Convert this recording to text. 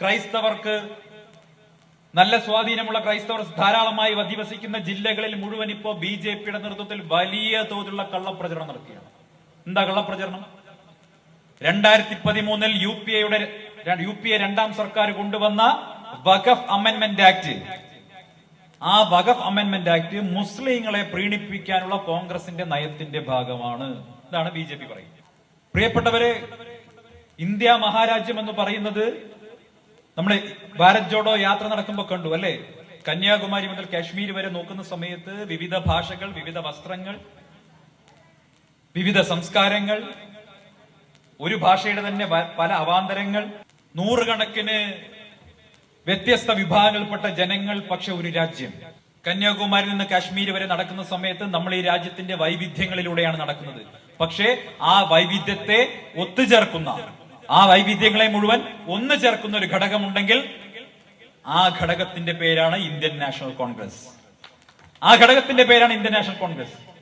ക്രൈസ്തവർക്ക് നല്ല സ്വാധീനമുള്ള ക്രൈസ്തവർ ധാരാളമായി അധിവസിക്കുന്ന ജില്ലകളിൽ മുഴുവൻ ഇപ്പോ ബി ജെ പിയുടെ നേതൃത്വത്തിൽ വലിയ തോതിലുള്ള കള്ളപ്രചരണം നടക്കുകയാണ്. എന്താ കള്ളപ്രചരണം? രണ്ടായിരത്തി പതിമൂന്നിൽ യു പി എയുടെ യു പി എ രണ്ടാം സർക്കാർ കൊണ്ടുവന്ന വഖഫ് അമെന്റ്മെന്റ് ആക്ട്. ആ വഖഫ് അമെന്റ്മെന്റ് ആക്ട് മുസ്ലിങ്ങളെ പ്രീണിപ്പിക്കാനുള്ള കോൺഗ്രസിന്റെ നയത്തിന്റെ ഭാഗമാണ് ഇതാണ് ബി ജെ പി പറയുന്നത്. പ്രിയപ്പെട്ടവരെ ഇന്ത്യ മഹാരാജ്യം എന്ന് പറയുന്നത് നമ്മൾ ഭാരത് ജോഡോ യാത്ര നടക്കുമ്പോൾ കണ്ടു അല്ലെ? കന്യാകുമാരി മുതൽ കാശ്മീർ വരെ നോക്കുന്ന സമയത്ത് വിവിധ ഭാഷകൾ വിവിധ വസ്ത്രങ്ങൾ വിവിധ സംസ്കാരങ്ങൾ ഒരു ഭാഷയുടെ തന്നെ പല അവാന്തരങ്ങൾ നൂറുകണക്കിന് വ്യത്യസ്ത വിഭാഗങ്ങൾപ്പെട്ട ജനങ്ങൾ പക്ഷെ ഒരു രാജ്യം. കന്യാകുമാരി നിന്ന് കാശ്മീർ വരെ നടക്കുന്ന സമയത്ത് നമ്മൾ ഈ രാജ്യത്തിന്റെ വൈവിധ്യങ്ങളിലൂടെയാണ് നടക്കുന്നത്. പക്ഷേ ആ വൈവിധ്യത്തെ ഒത്തുചേർക്കുന്ന ആ വൈവിധ്യങ്ങളെ മുഴുവൻ ഒന്ന് ചേർക്കുന്ന ഒരു ഘടകമുണ്ടെങ്കിൽ ആ ഘടകത്തിന്റെ പേരാണ് ഇന്ത്യൻ നാഷണൽ കോൺഗ്രസ്. ആ ഘടകത്തിന്റെ പേരാണ് ഇന്ത്യൻ നാഷണൽ കോൺഗ്രസ്.